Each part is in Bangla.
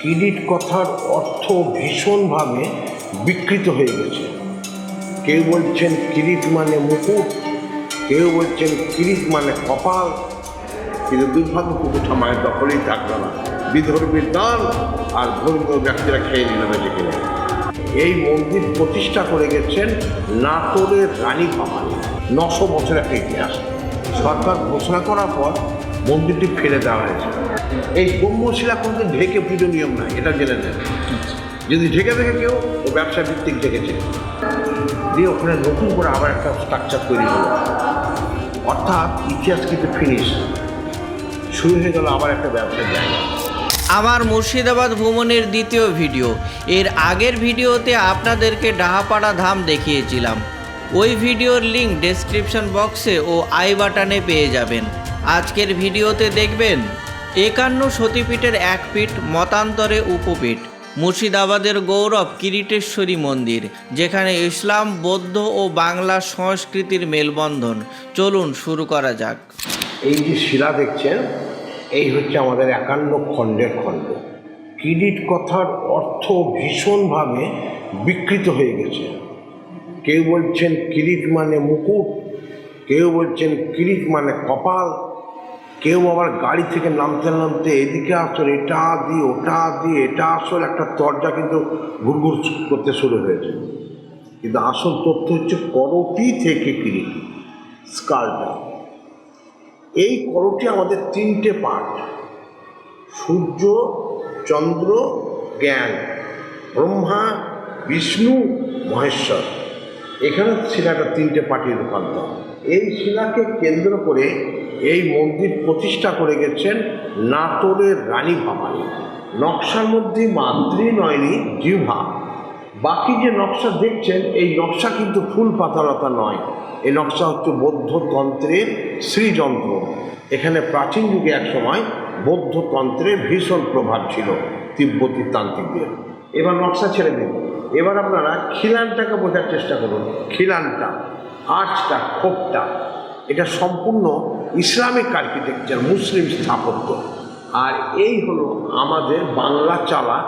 কিরিট কথার অর্থ ভীষণভাবে বিকৃত হয়ে গেছে। কেউ বলছেন কিরিট মানে মুকুট, কেউ বলছেন কিরিট মানে কপাল, কিন্তু দুর্ভাগ্য কুকুরটা মায়ের দখলেই থাকল না বিধর্মীর দান আর ধর্মীয় ব্যক্তিরা খেয়ে নিল বেঁচে কিনে এই মন্দির প্রতিষ্ঠা করে গেছেন নাটোরের রানী ভবানী নশো বছর একটা ইতিহাস। সরকার ঘোষণা করার পর মন্দিরটি ফেলে দেওয়া হয়েছে। এই ব্রহ্মশিলা কিন্তু ঢেকে পুজো নিয়ম না এটা জেনে নেন। যদি ঢেকে দেখে কেউ, ও ব্যবসা ভিত্তিক ঢেকেছে। দিয়ে ওখানে নতুন করে আবার একটা স্ট্রাকচার তৈরি হলো। অর্থাৎ ইতিহাস কিন্তু ফিনিশ শুরু হয়ে গেল আবার একটা ব্যবসার জায়গা। আমার মুর্শিদাবাদ ভ্রমণের দ্বিতীয় ভিডিও। এর আগের ভিডিওতে আপনাদেরকে ডাহাপাড়া ধাম দেখিয়েছিলাম। ওই ভিডিওর লিঙ্ক ডেসক্রিপশন বক্সে ও আই বাটনে পেয়ে যাবেন। আজকের ভিডিওতে দেখবেন একান্ন সতীপীঠের এক পীঠ মতান্তরে উপপীঠ, মুর্শিদাবাদের গৌরব কিরিটেশ্বরী মন্দির, যেখানে ইসলাম, বৌদ্ধ ও বাংলা সংস্কৃতির মেলবন্ধন। চলুন শুরু করা যাক। এই যে শিলা দেখছেন, এই হচ্ছে আমাদের একান্ন খণ্ডের খণ্ড। কিরিট কথার অর্থ ভীষণভাবে বিকৃত হয়ে গেছে। কেউ বলছেন কিরিট মানে মুকুট, কেউ বলছেন কিরিট মানে কপাল কেউ আবার গাড়ি থেকে নামতে নামতে এদিকে আসল এটা দিয়ে, ওটা দিয়ে, এটা আসল একটা তরজা কিন্তু ঘুরঘুর করতে শুরু হয়েছে। কিন্তু আসল তথ্য হচ্ছে করটি থেকে কিরিটি স্কালটা এই করটি আমাদের তিনটে পার্ট। সূর্য, চন্দ্র, জ্ঞান, ব্রহ্মা, বিষ্ণু, মহেশ্বর। এখানে শিলাটা তিনটে পার্টির রূপান্তর। এই শিলাকে কেন্দ্র করে এই মন্দির প্রতিষ্ঠা করে গেছেন নাটোরের রানী ভবানী। নকশার মধ্যে মাদ্রি নয়নি জিহ্বা। বাকি যে নকশা দেখছেন, এই নকশা কিন্তু ফুল পাতালতা নয়। এই নকশা হচ্ছে বৌদ্ধ তন্ত্রের শ্রীযন্ত্র। এখানে প্রাচীন যুগে এক সময় বৌদ্ধ তন্ত্রের ভীষণ প্রভাব ছিল তিব্বতী তান্ত্রিকদের। এবার নকশা ছেড়ে দিন। এবার আপনারা খিলানটাকে বোঝার চেষ্টা করুন। খিলানটা আর্চটা খোপটা, এটা সম্পূর্ণ ইসলামিক আর্কিটেকচার মুসলিম স্থাপত্য। আর এই হলো আমাদের বাংলা চালা,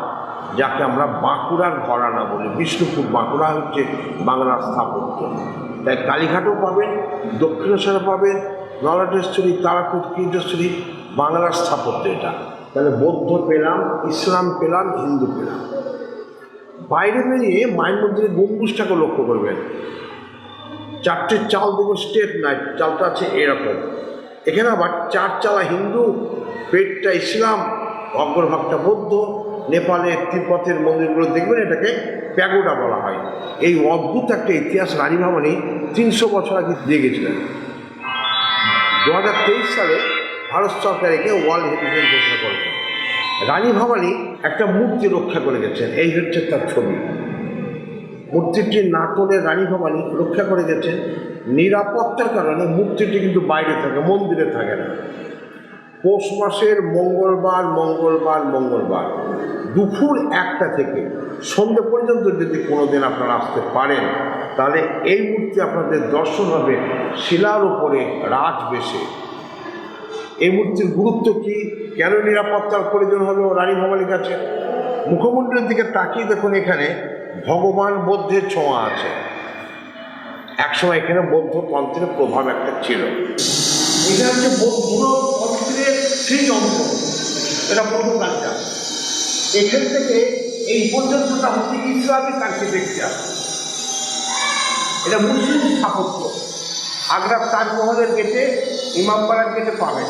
যাকে আমরা বাঁকুড়ার ঘরানা বলি। বিষ্ণুপুর বাঁকুড়া হচ্ছে বাংলার স্থাপত্য। তাই কালীঘাটও পাবেন, দক্ষিণেশ্বরে পাবেন নলাটেশ্বরী তারাপীঠ কীটেশ্বরী বাংলার স্থাপত্য এটা। তাহলে বৌদ্ধ পেলাম, ইসলাম পেলাম, হিন্দু পেলাম। বাইরে বেরিয়ে মায়ের মন্দিরের গম্বুজটাকে লক্ষ্য করবেন। চারটে চাল দেবো, স্টেট নাই চালটা আছে এরকম। এখানে আবার চার চালা হিন্দু, পেটটা ইসলাম, অগ্রভাগটা বৌদ্ধ নেপালে তিব্বতের মন্দিরগুলো দেখবেন এটাকে প্যাগোডা বলা হয়। এই অদ্ভুত একটা ইতিহাস রানী ভবনে তিনশো বছর আগে দিয়ে গেছিলেন। দু হাজার তেইশ সালে ভারত সরকার একে ওয়ার্ল্ড হেরিটেজ ঘোষণা করেছে। রানী ভবানী একটা মূর্তি রক্ষা করে গেছেন, এই হচ্ছে তার ছবি। মূর্তিটি নাটোরের রানী ভবানী রক্ষা করে গেছেন, নিরাপত্তার কারণে মূর্তিটি কিন্তু বাইরে থাকে, মন্দিরে থাকে না। পৌষ মাসের মঙ্গলবার মঙ্গলবার মঙ্গলবার। দুপুর একটা থেকে সন্ধ্যে পর্যন্ত যদি কোনো দিন আপনারা আসতে পারেন, তাহলে এই মূর্তি আপনাদের দর্শন হবে শিলার উপরে রাজ বেশে এই মূর্তির গুরুত্ব কি? কেন নিরাপত্তার প্রয়োজন হলো রানী ভবানীর কাছে? মুখমণ্ডলের দিকে তাকিয়ে দেখুন এখানে ভগবান বৌদ্ধের ছোঁয়া আছে। একসময় এখানে বৌদ্ধ তন্ত্রের প্রভাব একটা ছিল। এটা হচ্ছে বৌদ্ধ তন্ত্রের সেই এটা প্রথম কাজটা এখান থেকে এই পর্যন্তটা হচ্ছে ইসলামিক আর্কিটেকচার এটা মুসলিম স্থাপত্য। আগ্রার তাজমহলের গেটে ইমামবাড়ার গেটে পাবেন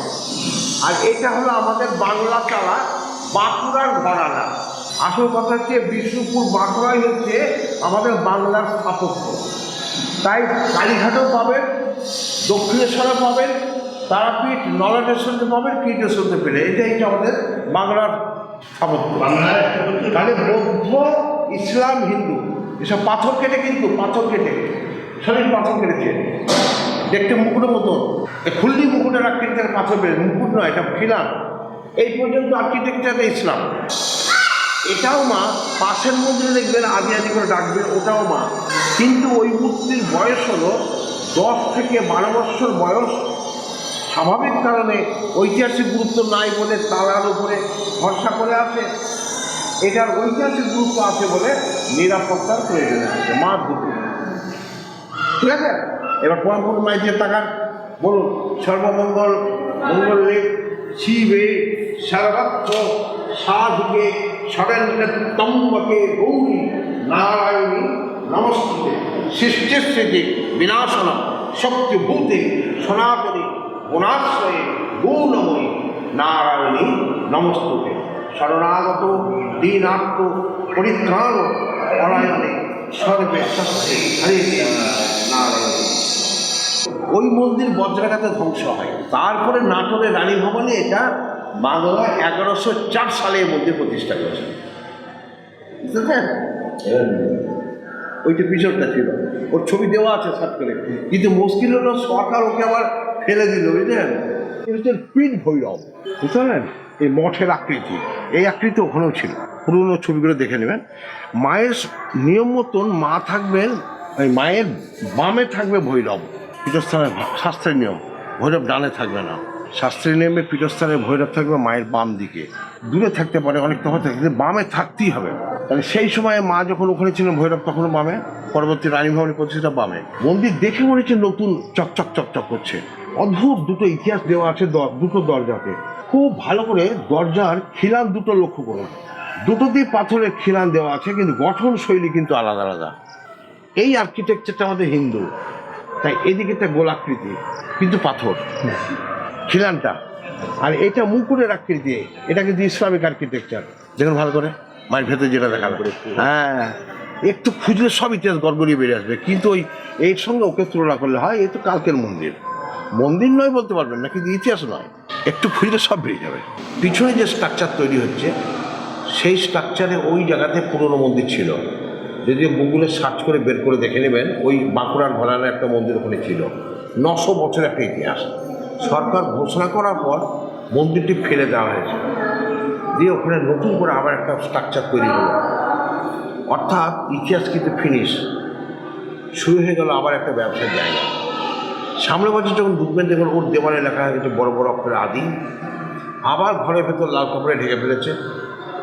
আর এটা হলো আমাদের বাংলা চালা বাঁকুড়ার ঘরানা আসল কথা হচ্ছে বিষ্ণুপুর বাঁকুড়াই হচ্ছে আমাদের বাংলার স্থাপত্য। তাই কালীঘাটেও পাবেন দক্ষিণেশ্বরে পাবেন তারাপীঠ নলাটেশ্বরতে পাবেন কীটেশ্বরতে পেলে এটা হচ্ছে আমাদের বাংলার স্থাপত্য। তাহলে বৌদ্ধ ইসলাম হিন্দু এসব পাথর কেটে কিন্তু পাথর কেটে শরীর পাথর কেটেছে। দেখতে মুকুটের মতো। খুললি মুকুটের আকৃতির পাথর পেলে মুকুট নয় এটা খিলান। এই পর্যন্ত আর্কিটেকচারে ইসলাম। এটাও মা, পাশের মধ্যে দেখবেন আদি আদি করে ডাকবেন, ওটাও মা। কিন্তু ওই মূর্তির বয়স হলো দশ থেকে বারো বছর বয়স। স্বাভাবিক কারণে ঐতিহাসিক গুরুত্ব নাই বলে তালার উপরে ভরসা করে আছে এটার ঐতিহাসিক গুরুত্ব আছে বলে নিরাপত্তার প্রয়োজন আছে, মা দুটো। ঠিক আছে? এবার পরমপুর মাইজের টাকা বলুন, সর্বমঙ্গল, মঙ্গলে শিবে সর্বত্র সাধুকে শরণ্য তম্বকে গৌরী নারায়ণী নমস্তে সৃষ্টিস্থিতি বিনাশন শক্তিভূতে সনাতনী গুণাশ্রয়ে গৌণময়ী নারায়ণী নমস্তুতে শরণাগত দীনাত্ম পরিত্রাণ পরায়ণে সর্বে সস্তে হরে নারায়ণ ওই মন্দির বজ্রাঘাতে ধ্বংস হয়। তারপরে নাটোরের রানী ভবনে এটা বাংলা এগারোশো চার সালের মধ্যে প্রতিষ্ঠা করেছে। ওইটা পিছনটা ছিল। ওর ছবি দেওয়া আছে সাত করে। কিন্তু মুশকিল হলো সরকার ওকে আবার ফেলে দিল, বুঝলেন? এটা হচ্ছে পিঠ ভৈরব বুঝতে পারলেন এই মঠের আকৃতি। এই আকৃতি ওখানেও ছিল। পুরনো ছবিগুলো দেখে নেবেন। মায়ের নিয়ম মতন মা থাকবেন, ওই মায়ের বামে থাকবে ভৈরব। পীঠস্থানের শাস্ত্রের নিয়ম। ভৈরব ডানে থাকবে না। শাস্ত্রের নিয়মে পীঠস্থানে ভৈরব থাকবে মায়ের বাম দিকে। দূরে থাকতে পারে অনেক তখন থাকে কিন্তু বামে থাকতেই হবে। তাহলে সেই সময়ে মা যখন ওখানে ছিলেন, ভৈরব তখনও বামে? পরবর্তী রানী ভবনের প্রতিষ্ঠা বামে। মন্দির দেখে মনে হচ্ছে নতুন চকচক চকচক করছে। অদ্ভুত দুটো ইতিহাস দেওয়া আছে দুটো দরজাতে। খুব ভালো করে দরজার খিলান দুটো লক্ষ্য করুন। দুটোতেই পাথরের খিলান দেওয়া আছে, কিন্তু গঠন শৈলী কিন্তু আলাদা আলাদা। এই আর্কিটেকচারটা আমাদের হিন্দু। তাই এদিকে একটা গোলাকৃতি, কিন্তু পাথর। খিলানটা আর এটা মুকুটের আকৃতি এটা কিন্তু ইসলামিক আর্কিটেকচার দেখুন ভালো করে, মায়ের ভেতরে যেটা দেখা হ্যাঁ একটু খুঁজলে সব ইতিহাস গড়গড়িয়ে বেরিয়ে আসবে। কিন্তু ওই, এর সঙ্গে ওকে তুলনা করলে হয় এই তো কালকের মন্দির। মন্দির নয় বলতে পারবেন না, কিন্তু ইতিহাস নয়। একটু খুঁজলে সব বেরিয়ে যাবে। পিছনে যে স্ট্রাকচার তৈরি হচ্ছে, সেই স্ট্রাকচারে ওই জায়গাতে পুরনো মন্দির ছিল। যদি গুগলে সার্চ করে বের করে দেখে নেবেন, ওই বাঁকুড়ার ঘরানা একটা মন্দির ওখানে ছিল। নশো বছর একটা ইতিহাস। সরকার ঘোষণা করার পর মন্দিরটি ফেলে দেওয়া হয়েছে। দিয়ে ওখানে নতুন করে আবার একটা স্ট্রাকচার তৈরি হলো। অর্থাৎ ইতিহাস কিন্তু ফিনিশ শুরু হয়ে গেল আবার একটা ব্যবসার জায়গা। সামনে বছর যখন ঢুকবেন, দেখবেন ওর দেওয়ালে লেখা হয়ে গেছে বড় বড় অক্ষরে আদি। আবার ঘরের ভেতর লাল কাপড়ে ঢেকে ফেলেছে।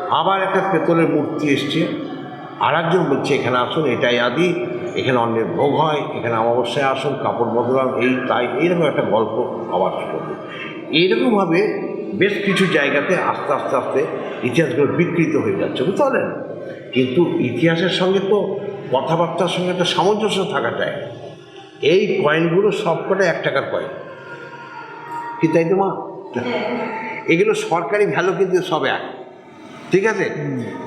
আবার একটা পেতলের মূর্তি এসছে। আর একজন বলছে, এখানে আসুন, এটাই আদি। এখানে অন্যের ভোগ হয় এখানে অমাবস্যায় আসুন কাপড় বদলান এই তাই এইরকম একটা গল্প আবার শুরু এইরকমভাবে বেশ কিছু জায়গাতে আস্তে আস্তে আস্তে ইতিহাসগুলো বিকৃত হয়ে যাচ্ছে বুঝতে পারলেন? কিন্তু ইতিহাসের সঙ্গে তো কথাবার্তার সঙ্গে একটা সামঞ্জস্য থাকা চাই এই কয়েনগুলো সবকটা এক টাকার কয়েন কি তাই তো মা? এগুলো সরকারি ভ্যালু কিন্তু সব এক। ঠিক আছে?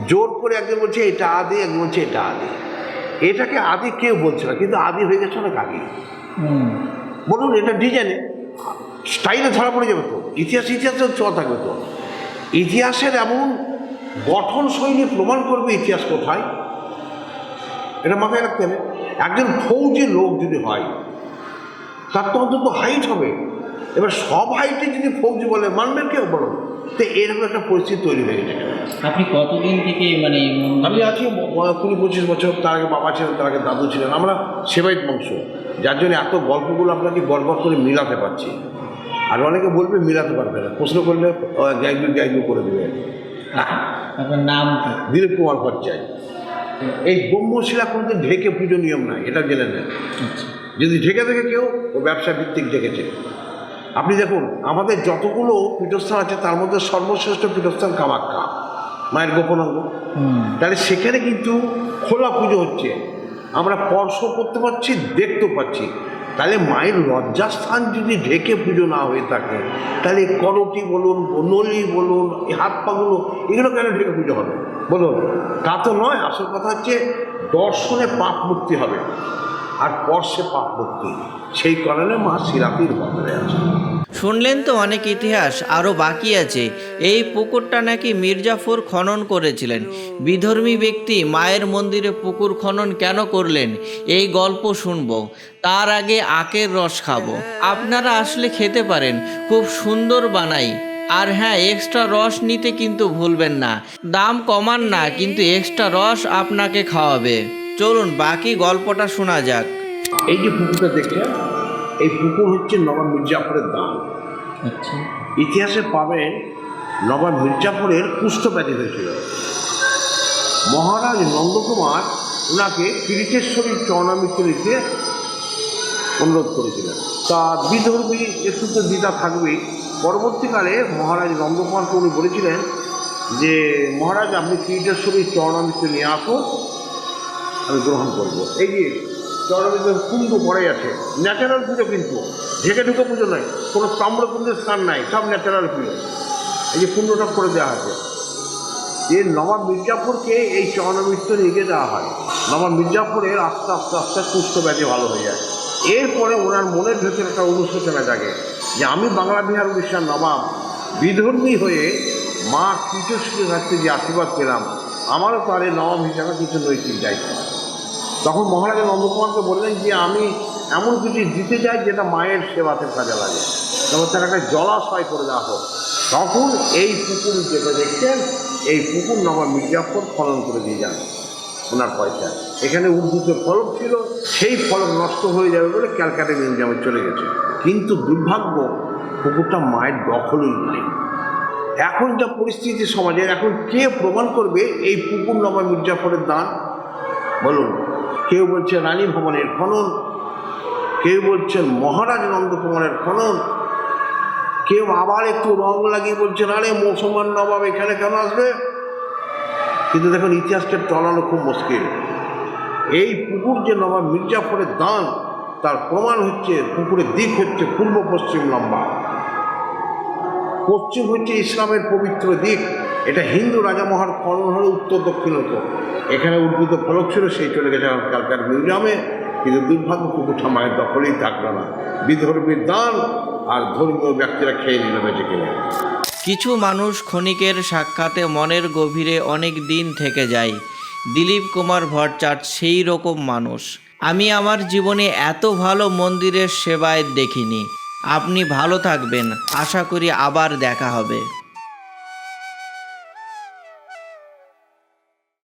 জোর করে একজন বলছে এটা আদি একজন বলছে এটা আদি এটাকে আদি কেউ বলছে না কিন্তু আদি হয়ে গেছে অনেক আগে বলুন এটা ডিজাইনে স্টাইলে ধরা পড়ে যাবে তো ইতিহাস ইতিহাসে চলা থাকবে তো ইতিহাসের এমন গঠন শৈলী প্রমাণ করবে ইতিহাস কোথায়? এটা মাথায় রাখতে হবে একজন ফৌজি লোক যদি হয় তার তো অন্তত হাইট হবে। এবার সব হাইটে যদি ফৌজি বলে মানবেন কেউ বলো? তো এরকম একটা পরিস্থিতি তৈরি হয়ে গেছে। আপনি কতদিন থেকে মানে আমি আছি কুড়ি পঁচিশ বছর তার আগে বাবা ছিলেন তার আগে দাদু ছিলেন আমরা সেবাইত বংশ। যার জন্য এত গল্পগুলো আপনাকে গড়গড় করে মিলাতে পারছি। আর অনেকে বলবে মিলাতে পারবে না প্রশ্ন করলে গ্যাগবি গ্যাগবি করে দেবে। আপনার নাম দিলীপ কুমার ভট্টাচার্য। এই ব্রহ্মশিলা কোনোদিন ঢেকে পুজো নিয়ম নাই এটা জেনে নেন। আচ্ছা। যদি ঢেকে দেখে কেউ ও ব্যবসা ভিত্তিক ঢেকেছে। আপনি দেখুন আমাদের যতগুলো পীঠস্থান আছে তার মধ্যে সর্বশ্রেষ্ঠ পীঠস্থান কামাখ্যা মায়ের গোপনাঙ্গ। তাহলে সেখানে কিন্তু খোলা পুজো হচ্ছে। আমরা স্পর্শ করতে পারছি দেখতেও পাচ্ছি। তাহলে মায়ের লজ্জাস্থান যদি ঢেকে পুজো না হয়ে থাকে তাহলে করটি বলুন নলি বলুন এই হাত পাগুলো এগুলো কেন ঢেকে পুজো হবে? বলুন তা তো নয় আসল কথা হচ্ছে দর্শনে পাপ মুক্তি হবে। আর স্পর্শে পাপ সেই কারণে মা শিরাপির বদলে আছে শুনলেন তো অনেক ইতিহাস আরও বাকি আছে। এই পুকুরটা নাকি মির্জাফর খনন করেছিলেন। বিধর্মী ব্যক্তি মায়ের মন্দিরে পুকুর খনন কেন করলেন? এই গল্প শুনব। তার আগে আখের রস খাব। আপনারা আসলে খেতে পারেন, খুব সুন্দর বানাই। আর হ্যাঁ এক্সট্রা রস নিতে কিন্তু ভুলবেন না। দাম কমান না, কিন্তু এক্সট্রা রস আপনাকে খাওয়াবে। চলুন বাকি গল্পটা শোনা যাক। এই যে পুকুরটা দেখছেন এই পুকুর হচ্ছে নবাব মির্জাফরের দান। আচ্ছা। ইতিহাসে পাবেন নবাব মির্জাফরের কুষ্ঠব্যাধি হয়েছিল। মহারাজ নন্দকুমার ওনাকে কিরিটেশ্বরী চরণামৃত্যু নিতে অনুরোধ করেছিলেন। তা বিধর্মী একটু তো দ্বিধা থাকবেই পরবর্তীকালে মহারাজ নন্দকুমারকে উনি বলেছিলেন যে মহারাজ আপনি কিরিটেশ্বরী চরণামৃত্যু নিয়ে আসুন। আমি গ্রহণ করব। এই যে চরণামৃত্যু কুণ্ড পড়ে আছে ন্যাচারাল পুজো কিন্তু। ঢেকে ঢুকে পুজো নয় কোনো তাম্রকুণ্ডের স্থান নাই, সব ন্যাচারাল পুজো এই যে কুণ্ডটা করে দেওয়া আছে। এর নবাব মির্জাপুরকে এই চরণামৃত্যু নিয়ে দেওয়া হয়। নবাব মির্জাপুরের আস্তে আস্তে আস্তে কুষ্ঠ ব্যাধি ভালো হয়ে যায়। এরপরে ওনার মনের ভেতরে একটা অনুশোচনা জাগে যে আমি বাংলা বিহার উড়িষ্যার নবাব, বিধর্মী হয়ে মা কীটশ্রীর কাছ থেকে যে আশীর্বাদ পেলাম, আমারও এই নবাব হিসাবে কিছু নৈতিক দায়িত্ব। তখন মহারাজা নন্দকুমারকে বললেন যে, আমি এমন কিছু দিতে চাই যেটা মায়ের সেবাতে কাজে লাগে। তখন তার একটা জলাশয় করে দেওয়া হোক। তখন এই পুকুর যেটা দেখছেন, এই পুকুর নবাব মির্জাফর খনন করে দিয়ে যান ওনার পয়সা। এখানে উদ্ভিদ ফলক ছিল, সেই ফলক নষ্ট হয়ে যাবে বলে ক্যালকাটা মিউজিয়ামে চলে গেছে। কিন্তু দুর্ভাগ্য, পুকুরটা মায়ের দখলই নেই। এখন যা পরিস্থিতি সমাজে এখন কে প্রমাণ করবে এই পুকুর নবাব মির্জাফরের দান? বলুন। কেউ বলছে রানী ভবনের খনন, কেউ বলছেন মহারাজ নন্দকুমারের খনন, কেউ আবার একটু রং লাগিয়ে বলছেন, আরে মুসলমান নবাব এখানে কেন আসবে? কিন্তু দেখুন ইতিহাসকে টলানো খুব মুশকিল। এই পুকুর যে নবাব মির্জাফরের দান, তার প্রমাণ হচ্ছে পুকুরের দিক হচ্ছে পূর্ব পশ্চিম লম্বা। পশ্চিম হচ্ছে ইসলামের পবিত্র দিক। এটা হিন্দু রাজা মহার খনন হলে উত্তর দক্ষিণ হতো। এখানে উদ্ভিদ ফলক ছিল, সেই চলে গেছে কালকার মিউজিয়ামে কিন্তু দুর্ভাগ্য পুকুরটা মায়ের দখলেই থাকল না বিধর্মীর দান আর ধর্মীয় ব্যক্তিরা খেয়ে নিল বেঁচে কিনে কিছু মানুষ ক্ষণিকের সাক্ষাতে মনের গভীরে অনেক দিন থেকে যায়। দিলীপ কুমার ভট্টাচার্য সেই রকম মানুষ। আমি আমার জীবনে এত ভালো মন্দিরের সেবায় দেখিনি। আপনি ভালো থাকবেন। আশা করি আবার দেখা হবে।